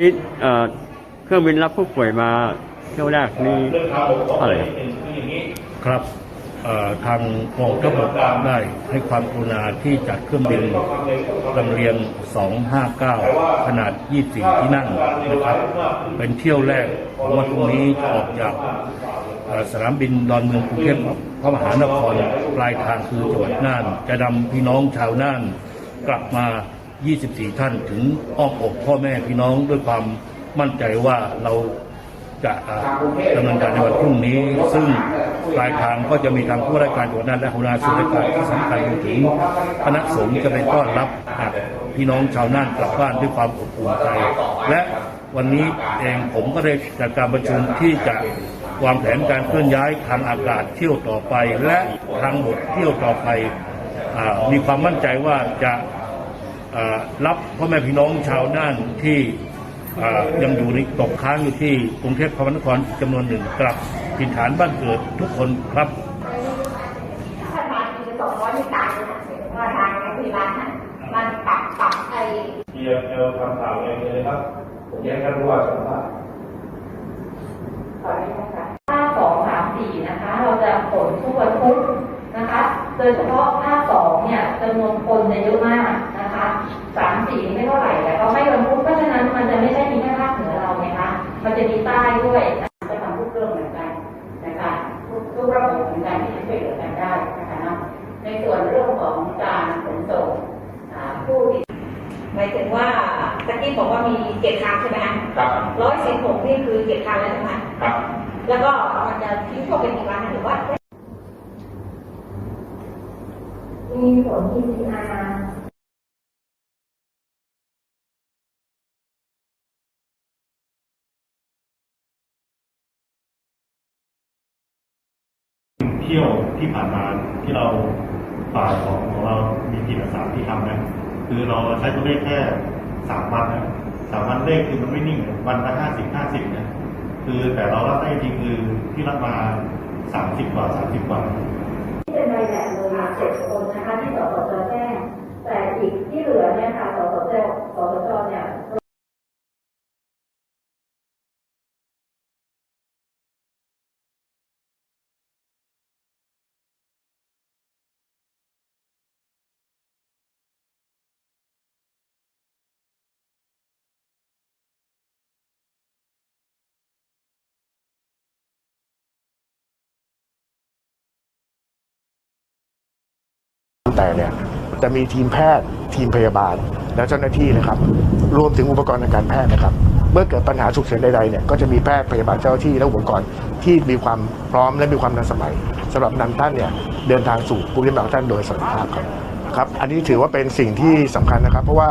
นี่เอ่อเครื่องบินรับผู้ป่วยมาเที่ยวแรกนี่เท่าไหร่ครับครับเอ่อทางกองทัพบกได้ให้ความกรุณาที่จัดเครื่องบินลำเลียง 259 ขนาด 24 ที่นั่งนะครับ เป็นเที่ยวแรกของวันพรุ่งนี้จะออกจากเอ่อสนามบินดอนเมืองกรุงเทพพระมหานครปลายทางคือจังหวัดน่าน จะนำพี่น้องชาวน่านกลับมา 24 ท่านถึงอ้อมอกพ่อแม่พี่น้องด้วยความมั่นใจว่าเราจะดำเนินการในวันพรุ่งนี้ ซึ่งปลายทางก็จะมีทางผู้ราชการจังหวัดน่นและหัวหน้าส่วนราชการที่สำคัญรวมถึงคณะสงฆ์จะไปต้อนรับพี่น้องชาวน่านกลับบ้านด้วยความอบอุ่นใจ และวันนี้เองผมก็ได้จัดการประชุมที่จะวางแผนการเคลื่อนย้ายทางอากาศเที่ยวต่อไป และทางบกเที่ยวต่อไปอมีความมั่นใจว่าจะ รับพ่อแม่พี่น้องชาวน่านที่ยังอยู่ในตกค้างอยู่ที่กรุงเทพมหานครจำนวนหนึ่งกลับถิ่นฐานบ้านเกิดทุกคนครับถ้าทางคือสองร้อยไม่ต่างเลยนะว่าทางโรงพยาบาลน่ะมันปรับปรับไอ้เดียวเดียวทำข่าวเองเลยครับผมแยกท่านผู้ว่าสัมภาษณ์ขออนุญาตค่ะภาคสองสามสี่นะคะ เราจะผลทุกวันพุธนะคะ โดยเฉพาะภาสองเนี่ยจำนวนคนจะเยอะมาก สามสี่นี่ไม่เท่าไหร่แต่ก็ไม่วันพุธเพราะฉะนั้นมันจะไม่ใช่มีแค่ภาคเหนือเราไงคะมันจะมีใต้ด้วยนะคะจะทำทุกเรื่องเหมือนกันนะคะทุกทุกระบบเหมือนกันที่จะช่วยเหลือกันได้นะคะเนาะในส่วนเรื่องของการขนส่งอ่าผู้ที่หมายถึงว่าตะกี้บอกว่ามีเจ็ดทางใช่ไหมคะครับร้อยสิบหกนี่คือเจ็ดทางแล้วใช่ไหมครับ แล้วก็มันจะทิ้งช่วงเป็นกี่วันหรือว่ามีผล PCR เที่ยวที่ผ่านมาที่เราฝ่ายของของเรามีจิตอาสาที่ทำนะคือเราใช้ตัวเลขแค่สามวันนะสามวันเลขคือมันไม่นิ่งวันละห้าสิบห้าสิบนะคือแต่เรารับได้จริงคือที่รับมาสามสิบกว่าสามสิบกว่าที่เป็นรายแบบเลยมาเจ็ดคน แต่เนี่ยจะมีทีมแพทย์ทีมพยาบาล และเจ้าหน้าที่นะครับ รวมถึงอุปกรณ์ทางการแพทย์นะครับ เมื่อเกิดปัญหาฉุกเฉินใดๆเนี่ยก็จะมีแพทย์พยาบาลเจ้าหน้าที่และอุปกรณ์ที่มีความพร้อมและมีความทันสมัยสำหรับนำท่านเนี่ยเดินทางสู่ภูมิลำเนาท่านโดยสวัสดิภาพครับครับ อันนี้ถือว่าเป็นสิ่งที่สำคัญนะครับ เพราะว่า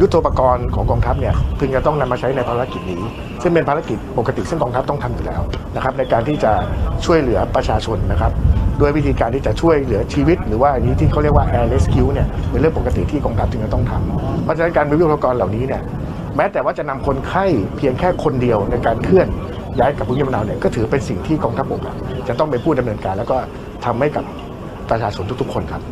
ยุทโธปกรณ์ของกองทัพเนี่ยพึงจะต้องนำมาใช้ในภารกิจนี้ ซึ่งเป็นภารกิจปกติซึ่งกองทัพต้องทำอยู่แล้วนะครับในการที่จะช่วยเหลือประชาชนนะครับ ด้วยวิธีการที่จะช่วยเหลือชีวิต หรือว่าอันนี้ที่เขาเรียกว่า air rescue เนี่ยเป็นเรื่องปกติที่กองทัพจึงจะต้องทำเพราะฉะนั้นการมีวิทยากรเหล่านี้เนี่ยแม้แต่ว่าจะนำคนไข้เพียงแค่คนเดียวในการเคลื่อนย้ายกับภูมิลำเนาเนี่ยก็ถือเป็นสิ่งที่กองทัพบกจะต้องเป็นผู้ดำเนินการ แล้วก็ทำให้กับประชาชนทุกๆ คนครับ